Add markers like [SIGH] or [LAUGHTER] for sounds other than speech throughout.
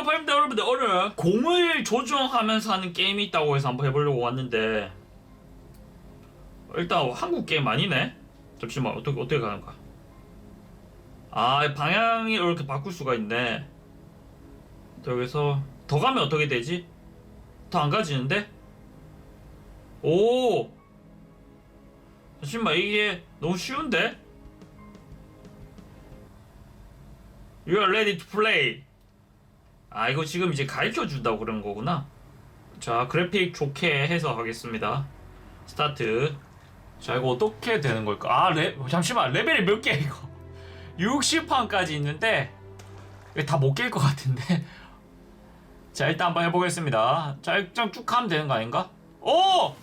반갑습니다 여러분들 오늘 공을 조정하면서 하는 게임이 있다고 해서 한번 해보려고 왔는데. 일단 한국 게임 아니네? 잠시만 어떻게 어떻게 가는가 아 방향이 이렇게 바꿀 수가 있네. 여기서 더 가면 어떻게 되지? 더 안 가지는데? 오! 잠시만 이게 너무 쉬운데? You are ready to play 아 이거 지금 이제 가르쳐 준다고 그런 거구나. 자 그래픽 좋게 해서 하겠습니다. 스타트. 자 이거 어떻게 되는 걸까? 아 레, 잠시만. 레벨이 몇 개야 이거? [LAUGHS] 60판까지 있는데 다 못 깰 것 같은데. [LAUGHS] 자 일단 한번 해보겠습니다. 자 일단 쭉 하면 되는 거 아닌가? 오!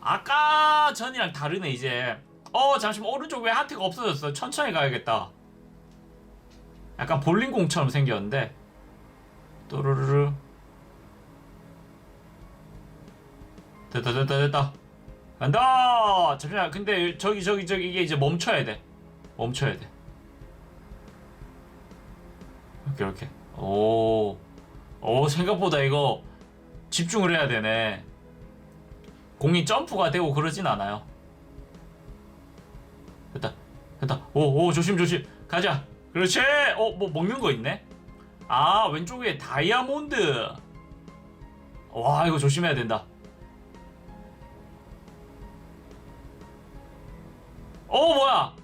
아까 전이랑 다르네 이제. 어 잠시만. 오른쪽 왜 하트가 없어졌어? 천천히 가야겠다. 약간 볼링공처럼 생겼는데 또르르르. 됐다 됐다 됐다. 간다! 잠시만 근데 저기 저기 저기 이게 이제 멈춰야 돼. 멈춰야 돼. 이렇게 이렇게 오, 오 생각보다 이거 집중을 해야 되네. 공이 점프가 되고 그러진 않아요. 됐다 됐다. 오오 조심 조심. 가자. 그렇지! 어뭐 먹는 거 있네 아 왼쪽에 다이아몬드. 와 이거 조심해야 된다. 어 뭐야?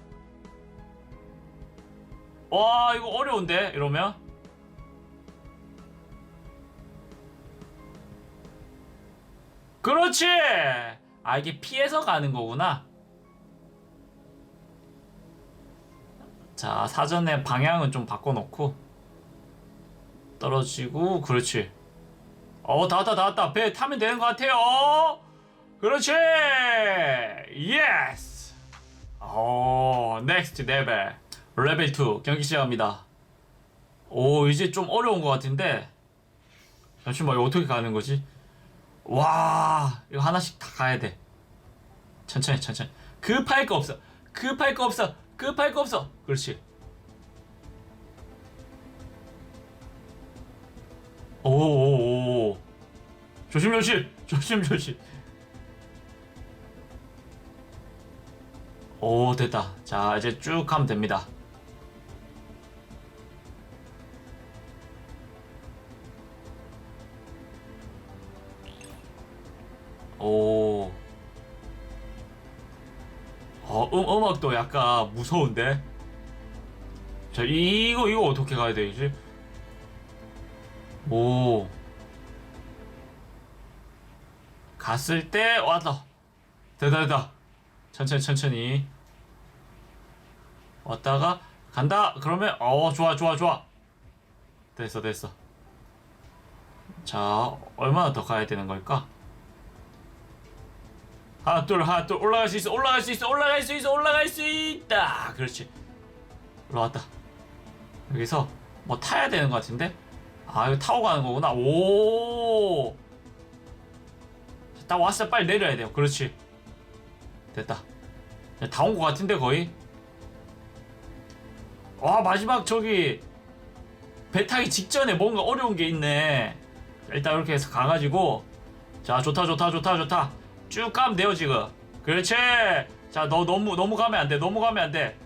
와 이거 어려운데 이러면? 그렇지! 아 이게 피해서 가는 거구나. 자 사전에 방향은 좀 바꿔놓고 떨어지고 그렇지. 어다 왔다 다 왔다. 배 타면 되는 것 같아요. 그렇지. 예스 어 넥스트 레벨 레벨 2 경기 시작합니다. 오 이제 좀 어려운 것 같은데. 잠시만 이거 어떻게 가는 거지? 와 이거 하나씩 다 가야 돼. 천천히 천천히. 급할 거 없어. 급할 거 없어. 급할 거 없어. 그렇지 오오오 조심 조심 조심 조심. 오 됐다. 자 이제 쭉 하면 됩니다. 오. 어, 음, 음악도 약간 무서운데? 자, 이거, 이거 어떻게 가야 되지? 오. 갔을 때, 왔다. 됐다, 됐다. 천천히, 천천히. 왔다가, 간다! 그러면, 어, 좋아, 좋아, 좋아. 됐어, 됐어. 자, 얼마나 더 가야 되는 걸까? 하나 둘 하나 둘 올라갈 수 있어 올라갈 수 있어 올라갈 수 있어 올라갈 수 있다 그렇지 올라왔다 여기서 뭐 타야 되는 것 같은데 아 이거 타고 가는 거구나. 오 딱 왔어 빨리 내려야 돼요. 그렇지. 됐다. 다온것 같은데 거의? 와 마지막 저기 배 타기 직전에 뭔가 어려운 게 있네. 일단 이렇게 해서 가가지고. 자 좋다 좋다 좋다 좋다. 쭉 가면 돼요 지금. 그렇지. 자 너 너무 너무 가면 안돼. 너무 가면 안돼.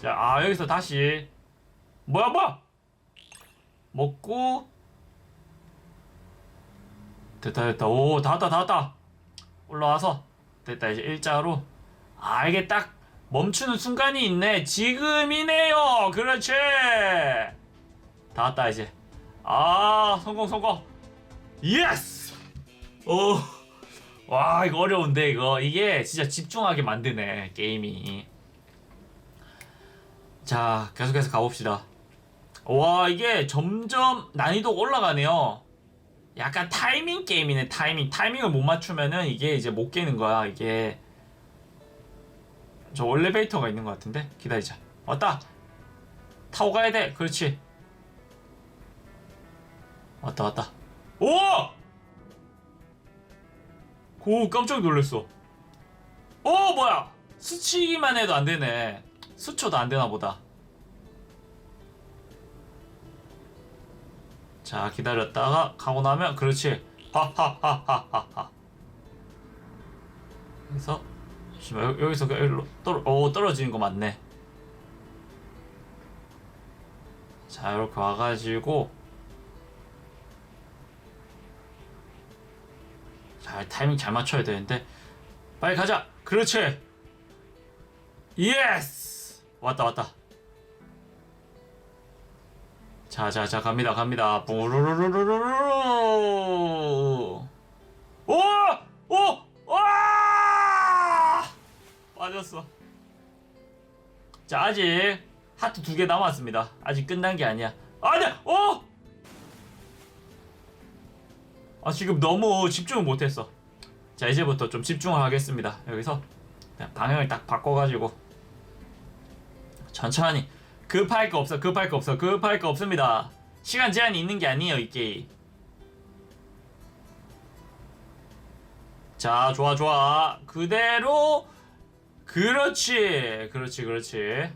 자아 여기서 다시. 뭐야 뭐야 먹고 됐다 됐다. 오 다 왔다 다 왔다. 올라와서 됐다. 이제 일자로. 아 이게 딱 멈추는 순간이 있네. 지금이네요. 그렇지. 다 왔다 이제. 아 성공 성공. 예스 오와 이거 어려운데 이거. 이게 진짜 집중하게 만드네 게임이. 자 계속해서 가봅시다 와 이게 점점 난이도가 올라가네요. 약간 타이밍 게임이네 타이밍. 타이밍을 못 맞추면은 이게 이제 못 깨는 거야 이게. 저 올레베이터가 있는 것 같은데? 기다리자. 왔다! 타고 가야 돼! 그렇지. 왔다 왔다. 오! 오 깜짝 놀랐어. 어 뭐야! 스치기만 해도 안 되네. 스쳐도 안 되나 보다 자 기다렸다가 가고 나면 그렇지. 하하하하하하 그래서 여- 여기서 그 여기로 떨어 오 떨어지는 거 맞네. 자 이렇게 와가지고. 자 타이밍 잘 맞춰야 되는데. 빨리 가자! 그렇지! 예스 왔다 왔다 자자자 갑니다 갑니다. 뿌르르르르르르. 오 오! 와 빠졌어. 자 아직 하트 두 개 남았습니다. 아직 끝난 게 아니야. 아니 어! 아 지금 너무 집중을 못했어. 자 이제부터 좀 집중을 하겠습니다. 여기서 방향을 딱 바꿔가지고 천천히 급할 거 없어 급할 거 없어 급할 거 없습니다. 시간 제한이 있는 게 아니에요 이 게임. 자 좋아 좋아. 그대로. 그렇지 그렇지 그렇지.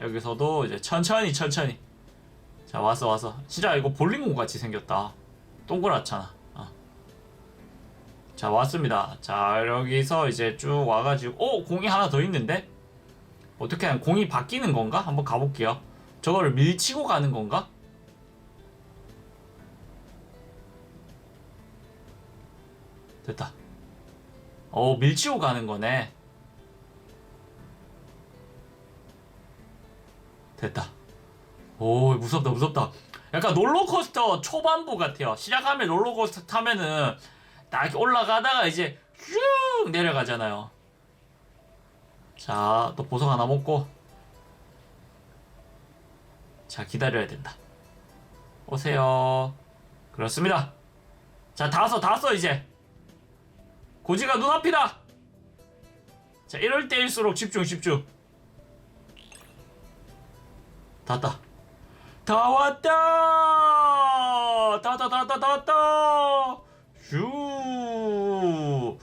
여기서도 이제 천천히 천천히. 자 왔어 왔어. 진짜 이거 볼링공 같이 생겼다. 동그랗잖아. 어. 자 왔습니다. 자 여기서 이제 쭉 와가지고. 오 공이 하나 더 있는데 어떻게 하면 공이 바뀌는 건가? 한번 가볼게요. 저거를 밀치고 가는 건가? 됐다. 오 밀치고 가는 거네. 됐다. 오 무섭다 무섭다. 약간 롤러코스터 초반부 같아요. 시작하면 롤러코스터 타면은 딱 올라가다가 이제 쭉 내려가잖아요 자 또 보석 하나 먹고. 자 기다려야 된다. 오세요. 그렇습니다. 자 다섯 다섯 이제. 고지가 눈앞이다. 자 이럴 때일수록 집중 집중. 다 왔다. 다 왔다! 다 왔다 다 왔다 다 왔다! 슈!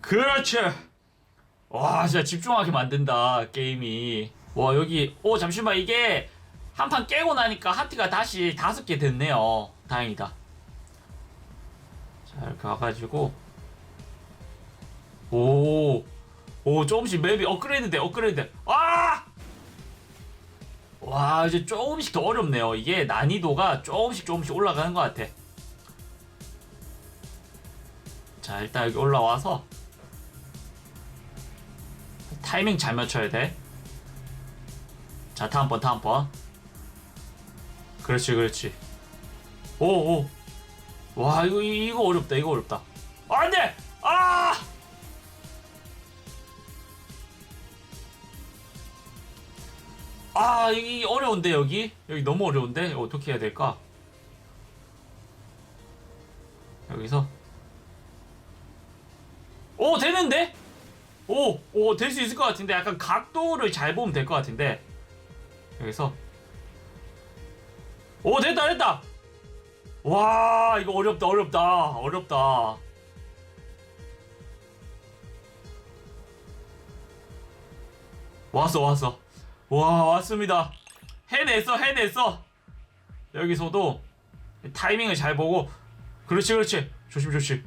그렇지 와 진짜 집중하게 만든다 게임이. 와 여기 오 잠시만 이게 한 판 깨고 나니까 하트가 다시 다섯 개 됐네요. 다행이다. 자 이렇게 와가지고. 오, 오 조금씩 맵이 업그레이드 돼 업그레이드. 돼 아! 와 이제 조금씩 더 어렵네요. 이게 난이도가 조금씩 조금씩 올라가는 것 같아. 자 일단 여기 올라와서 타이밍 잘 맞춰야 돼. 자, 다음 번, 다음 번. 그렇지, 그렇지. 오, 오. 와, 이거, 이거 어렵다, 이거 어렵다. 안 돼! 아! 아, 이게 어려운데, 여기? 여기 너무 어려운데? 어떻게 해야 될까? 여기서. 오, 되는데? 오, 오, 될 수 있을 것 같은데 약간 각도를 잘 보면 될 것 같은데 여기서 오, 됐다, 됐다. 와, 이거 어렵다, 어렵다, 어렵다. 왔어, 왔어. 와, 왔습니다. 해냈어, 해냈어. 여기서도 타이밍을 잘 보고 그렇지, 그렇지. 조심, 조심.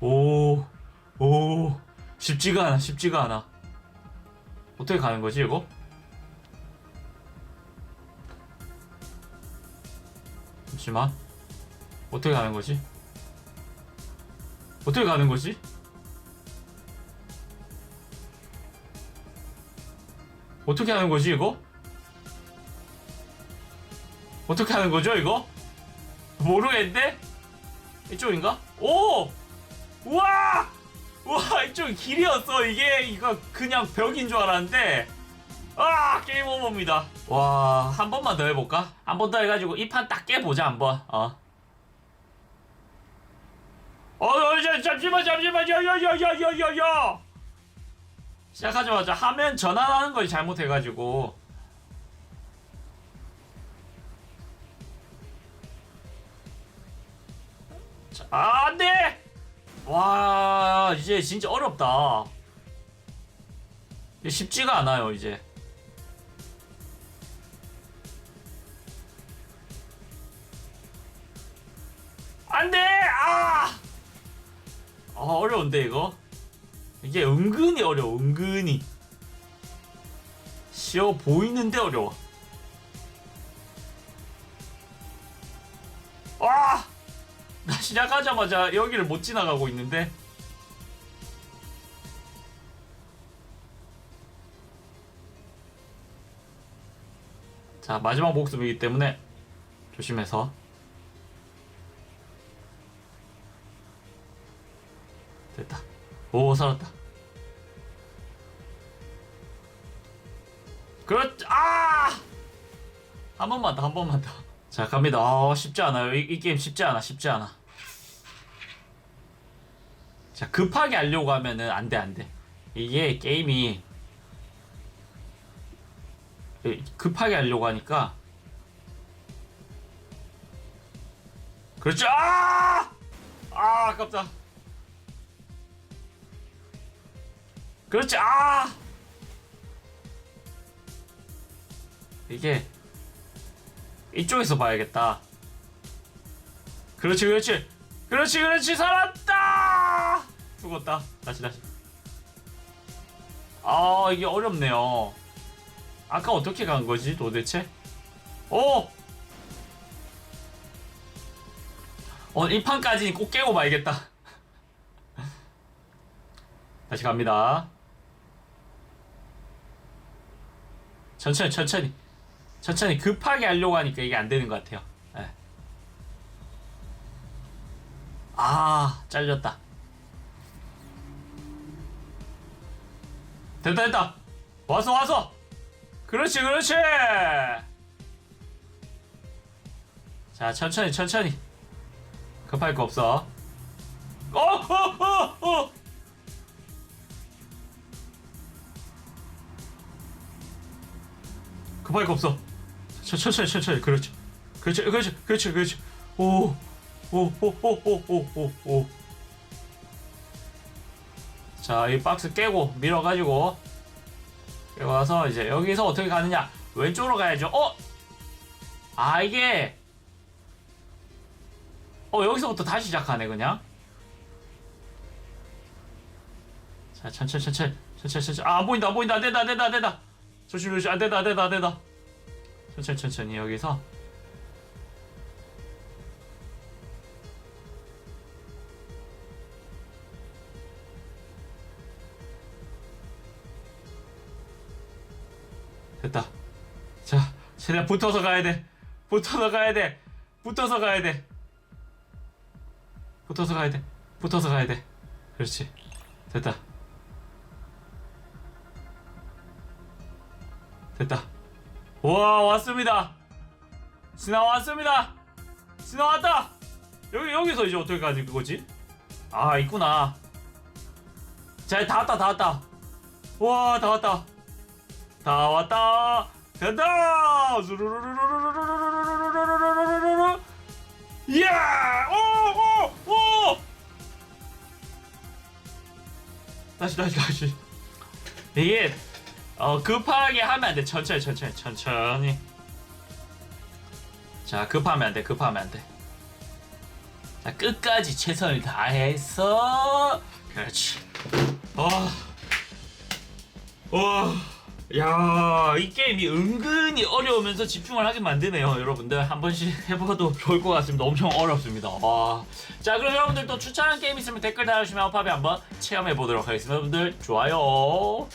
오, 오. 쉽지가 않아 쉽지가 않아 어떻게 가는 거지 이거? 잠시만 어떻게 가는 거지? 어떻게 가는 거지? 어떻게 하는 거지 이거? 어떻게 하는 거죠 이거? 모르겠는데? 이쪽인가? 오! 우와! 와 이쪽 길이었어. 이게 이거 그냥 벽인 줄 알았는데. 아 게임 오버입니다. 와 한 번만 더 해볼까? 한 번 더 해가지고 이 판 딱 깨보자 한번. 어. 어, 어, 자, 잠시만, 잠시만, 야, 야, 야, 야, 야, 야, 야. 시작하자마자 화면 전환하는 걸 잘못해가지고. 자, 아, 안 돼! 와 이제 진짜 어렵다. 쉽지가 않아요 이제. 안돼! 아! 아 어려운데 이거? 이게 은근히 어려워 은근히. 쉬워 보이는데 어려워 시작하자마자 여기를 못 지나가고 있는데. 자 마지막 목숨이기 때문에 조심해서. 됐다. 오 살았다. 그렇지 아한 번만 더 한 번만 더자 갑니다. 아 쉽지 않아요. 이, 이 게임 쉽지 않아 쉽지 않아 자 급하게 하려고 하면은 안 돼 안 돼. 이게 게임이 이- 급하게 하려고 하니까 그렇죠! 아! 아 아깝다. 그렇지 아! 이게 이쪽에서 봐야겠다. 그렇지 그렇지. 그렇지 그렇지. 살았다 죽었다. 다시 다시. 아 이게 어렵네요. 아까 어떻게 간 거지 도대체? 오! 오늘 이 판까지는 꼭 깨고 말겠다. [LAUGHS] 다시 갑니다. 천천히 천천히. 천천히 급하게 하려고 하니까 이게 안 되는 것 같아요. 예. 아 잘렸다 됐다 됐다. 와서 와서. 그렇지 그렇지. 자 천천히 천천히. 급할 거 없어. 어어어 어. 어, 어. 급할 거 없어. 천- 천천히 천천히. 그렇지. 그렇지 그렇지 그렇지 그렇지. 오오오오오오오오 자, 이 박스 깨고 밀어가지고 깨고 와서 이제 여기서 어떻게 가느냐? 왼쪽으로 가야죠. 어? 아 이게 어 여기서부터 다시 시작하네 그냥. 자, 천천히 천천히 천천히 천천히 아안 보인다 안 보인다 안 된다 안 된다 안 된다 조심 조심 안 된다 안 된다 안 된다 천천히 천천히 여기서 됐다. 자, 최대한 붙어서 가야 돼. 붙어서 가야 돼. 붙어서 가야 돼. 붙어서 가야 돼. 붙어서 가야 돼. 그렇지. 됐다. 됐다. 와, 왔습니다. 지나왔습니다. 지나왔다. 여기 여기서 이제 어떻게 가지 그거지? 아, 있구나. 자, 다 왔다. 다 왔다. 와, 다 왔다. 다 왔다 된다 예! 오! 오! 오! 다시 다시 다시 이게 어 급하게 하면 안돼 천천히 천천히 천천히 자 급하면 안돼 급하면 안돼 자 끝까지 최선을 다해서 그렇지 어. 와. 야, 이 게임이 은근히 어려우면서 집중을 하게 만드네요, 여러분들. 한 번씩 [LAUGHS] 해봐도 좋을 것 같습니다. 엄청 어렵습니다. 와. 자, 그럼 여러분들 또 추천한 게임 있으면 댓글 달아주시면 팝에 한번 체험해 보도록 하겠습니다. 여러분들, 좋아요.